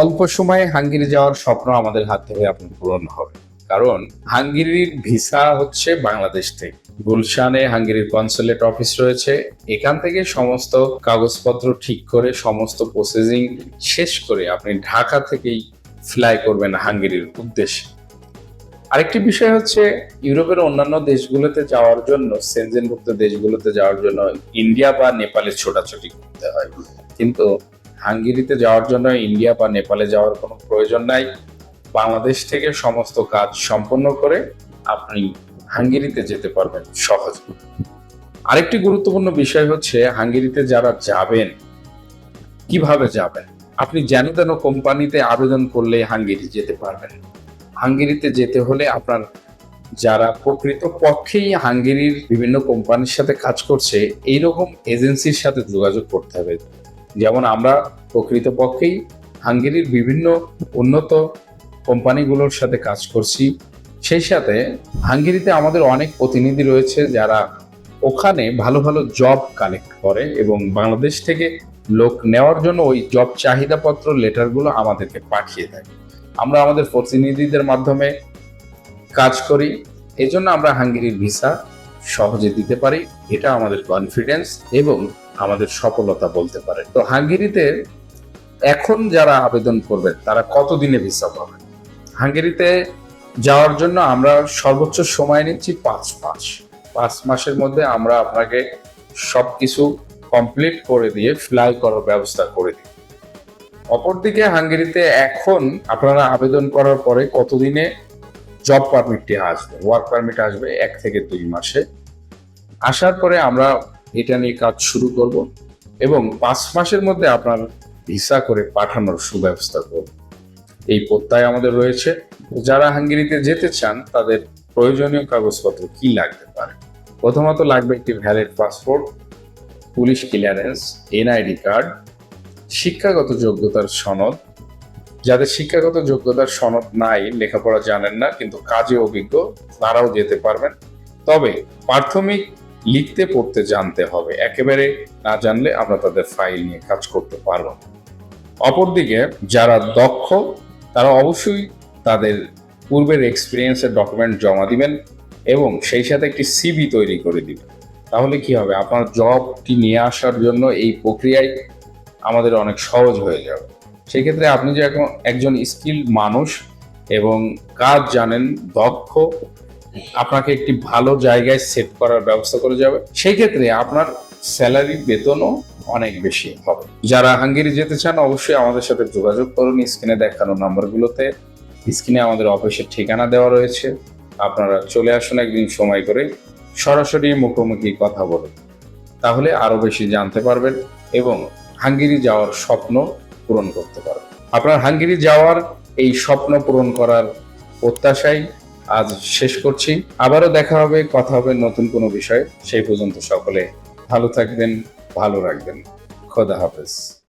অল্প সময়ে হাঙ্গেরি যাওয়ার স্বপ্ন আমাদের হাত থেকে আপনার পূরণ হবে। কারণ হাঙ্গেরির ভিসা হচ্ছে বাংলাদেশ থেকে। গুলশানে হাঙ্গেরির কনসুলেট অফিস রয়েছে। এখান থেকে সমস্ত কাগজপত্র ঠিক করে, সমস্ত প্রসেসিং শেষ করে আপনি ঢাকা থেকেই ফ্লাই করবেন হাঙ্গেরির উদ্দেশ্যে। আরেকটি বিষয় হচ্ছে, ইউরোপের অন্যান্য দেশগুলোতে যাওয়ার জন্য সেনজেনভুক্ত দেশগুলোতে যাওয়ার জন্য ইন্ডিয়া বা নেপালে ছোটাছুটি করতে হয়। কিন্তু হাঙ্গেরিতে যাওয়ার জন্য ইন্ডিয়া বা নেপালে যাওয়ার কোনো প্রয়োজন নাই। বাংলাদেশ থেকে সমস্ত কাজ সম্পন্ন করে আপনি হাঙ্গেরিতে যেতে পারবেন সহজে। আরেকটি গুরুত্বপূর্ণ বিষয় হচ্ছে, হাঙ্গেরিতে যারা যাবেন, কীভাবে যাবেন? আপনি যেন তেন কোম্পানিতে আবেদন করলে হাঙ্গেরি যেতে পারবেন। হাঙ্গেরিতে যেতে হলে আপনার যারা প্রকৃত পক্ষেই হাঙ্গেরির বিভিন্ন কোম্পানির সাথে কাজ করছে, এইরকম এজেন্সির সাথে যোগাযোগ করতে হবে। যেমন আমরা প্রকৃতপক্ষেই হাঙ্গেরির বিভিন্ন উন্নত কোম্পানিগুলোর সাথে কাজ করছি। সেই সাথে হাঙ্গেরিতে আমাদের অনেক প্রতিনিধি রয়েছে যারা ওখানে ভালো ভালো জব কালেক্ট করে এবং বাংলাদেশ থেকে লোক নেওয়ার জন্য ওই জব চাহিদাপত্র লেটারগুলো আমাদেরকে পাঠিয়ে দেয়। আমরা আমাদের প্রতিনিধিদের মাধ্যমে কাজ করি। এজন্য আমরা হাঙ্গেরির ভিসা সহজে দিতে পারি। এটা আমাদের কনফিডেন্স এবং আমাদের সফলতা বলতে পারে। তো হাঙ্গেরিতে এখন যারা আবেদন করবেন তারা কতদিনে ভিসা পাবেন হাঙ্গেরিতে যাওয়ার জন্য আমরা সর্বোচ্চ সময় নিচ্ছি পাঁচ মাস। পাঁচ মাসের মধ্যে আমরা আপনাকে সবকিছু কমপ্লিট করে দিয়ে ফ্লাই করার ব্যবস্থা করে দিই। অপরদিকে হাঙ্গেরিতে এখন আপনারা আবেদন করার পরে কতদিনে জব পারমিটটি আসবে? ওয়ার্ক পারমিট আসবে এক থেকে দুই মাসে। আসার পরে আমরা এটা নিয়ে কাজ শুরু করব এবং পাঁচ মাসের মধ্যে আপনার ভিসা করে পাঠানোর সুব্যবস্থা করব। এই প্রত্যয় আমাদের রয়েছে। যারা হাঙ্গেরিতে যেতে চান, তাদের প্রয়োজনীয় কাগজপত্র কি লাগতে পারে? প্রথমত লাগবে একটি valid passport police clearance NID card শিক্ষাগত যোগ্যতার সনদ। যাদের শিক্ষাগত যোগ্যতার সনদ নাই, লেখাপড়া জানেন না, কিন্তু কাজে অভিজ্ঞ, তারাও যেতে পারবেন। তবে প্রাথমিক লিখতে, পড়তে জানতে হবে। একেবারে না জানলে আমরা তাদের ফাইল নিয়ে কাজ করতে পারব না। অপরদিকে যারা দক্ষ, তারা অবশ্যই তাদের পূর্বের এক্সপিরিয়েন্সের ডকুমেন্ট জমা দিবেন এবং সেই সাথে একটি সিবি তৈরি করে দিবেন। তাহলে কি হবে? আপনার জবটি নিয়ে আসার জন্য এই প্রক্রিয়ায় আমাদের অনেক সহজ হয়ে যাবে। সেক্ষেত্রে আপনি যে এখন একজন স্কিল মানুষ এবং কাজ জানেন, দক্ষ আপনাকে একটি ভালো জায়গায় সেট করার ব্যবস্থা করে যাবে। সেই ক্ষেত্রে আপনার স্যালারি বেতনও অনেক বেশি হবে। যারা হাঙ্গেরি যেতে চান, অবশ্যই আমাদের সাথে যোগাযোগ করুন। স্ক্রিনে দেখানো নাম্বারগুলোতে। স্ক্রিনে আমাদের অফিসের ঠিকানা দেওয়া রয়েছে। আপনারা চলে আসুন একদিন সময় করে। সরাসরি মুখোমুখি কথা বলুন। তাহলে আরও বেশি জানতে পারবেন এবং হাঙ্গেরি যাওয়ার স্বপ্ন পূরণ করতে পারবেন। আপনার হাঙ্গেরি যাওয়ার এই স্বপ্ন পূরণ করার প্রত্যাশাই আজ শেষ করছি। আবারও দেখা হবে, কথা হবে নতুন কোনো বিষয়ে। সেই পর্যন্ত সকলে ভালো থাকবেন, ভালো রাখবেন। খোদা হাফেজ।